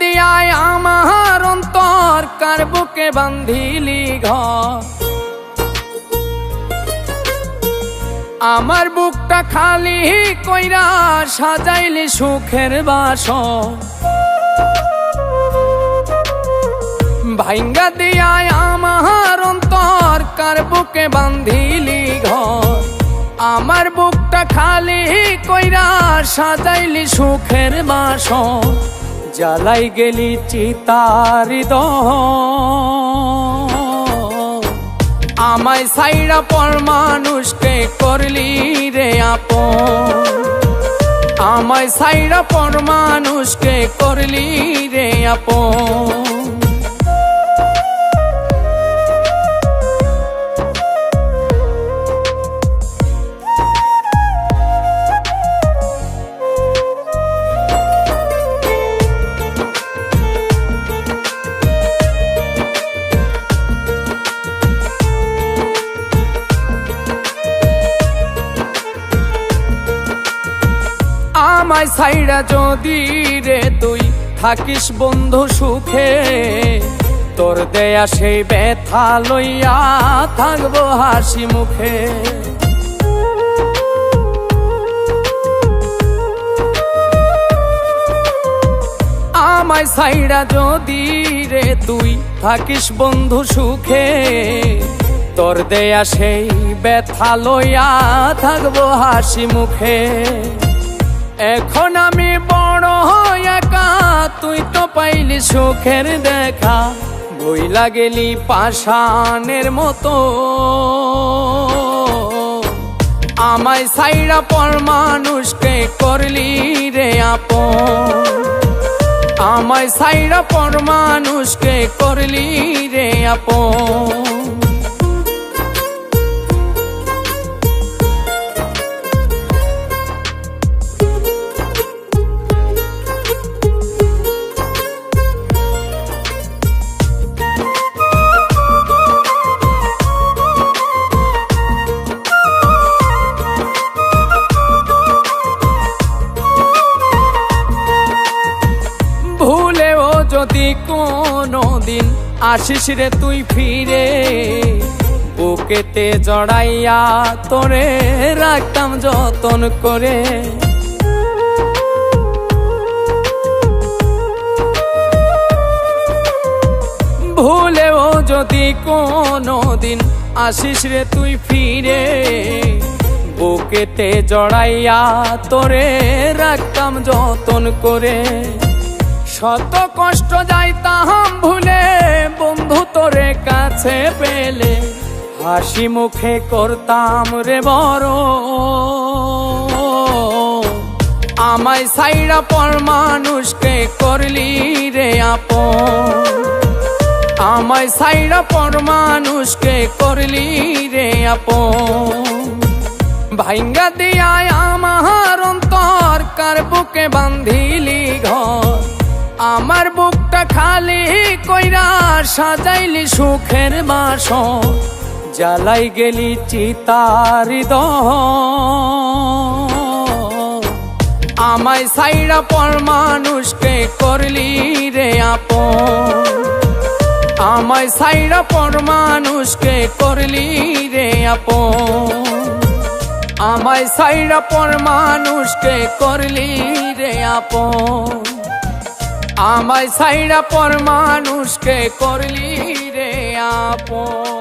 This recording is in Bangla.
দিয়ায় আমার অন্তর, কার বুকে বান্ধিলি ঘর? আমার বুকটা খালি কইরা সাজাইলি সুখের বাস ভাইঙ্গা দিয়ায় আমার অন্তর, কার বুকে বান্ধিলি ঘর? আমার বুকটা খালি কইরা সাজাইলি সুখের বাস জ্বালাই গেলি চিতারি আমায় সাইরা পর মানুষকে করলি রে আপন। আমায় সাইরা পর মানুষকে করলি রে আপন। আমায় সাইরা যদি রে তুই থাকিস বন্ধু সুখে, তোর দেয়া সেই ব্যথা লইয়া থাকব হাসি মুখে। আমায় সাইরা যদি রে তুই থাকিস বন্ধু সুখে, তোর দেয়া সেই ব্যথা লইয়া থাকব হাসি মুখে। এখন আমি বড় একা, তুই তো পাইলি সুখের দেখা। বই লাগেলি পাষাণের মতো। আমায় সাইরা পর মানুষকে করলি রে আপন। আমায় সাইরা পর মানুষকে করলি রে আপন। যদি কোনো দিন আসিস রে তুই ফিরে, বুকেতে জড়াইয়া তোরে রাখতাম যতন করে। ভুলেও যদি কোনো দিন আসিস রে তুই ফিরে, বুকেতে জড়াইয়া তোরে রাখতাম যতন করে। শত কষ্ট যাইতাম ভুলে, বন্ধু তোরে কাছে পেলে। হাসি মুখে করতাম রে বড়। আমায় সাইরা পর মানুষকে করলি রে আপন। আমায় সাইরা পর মানুষকে করলি রে আপন। ভাইঙ্গা দিয়ায় আমার অন্তর, কার বুকে বান্ধিলি ঘর? আমার বুকটা খালি কইরা সাজাইলি সুখের বাস জ্বালাই গেলি চিতারি দহ আমায় সাইরা পর মানুষকে করলি রে আপন। আমায় সাইরা পর মানুষকে করলি রে আপন। আমায় সাইরা পর মানুষকে করলি রে আপন। আমায় সাইরা পর মানুষকে করলি রে আপন।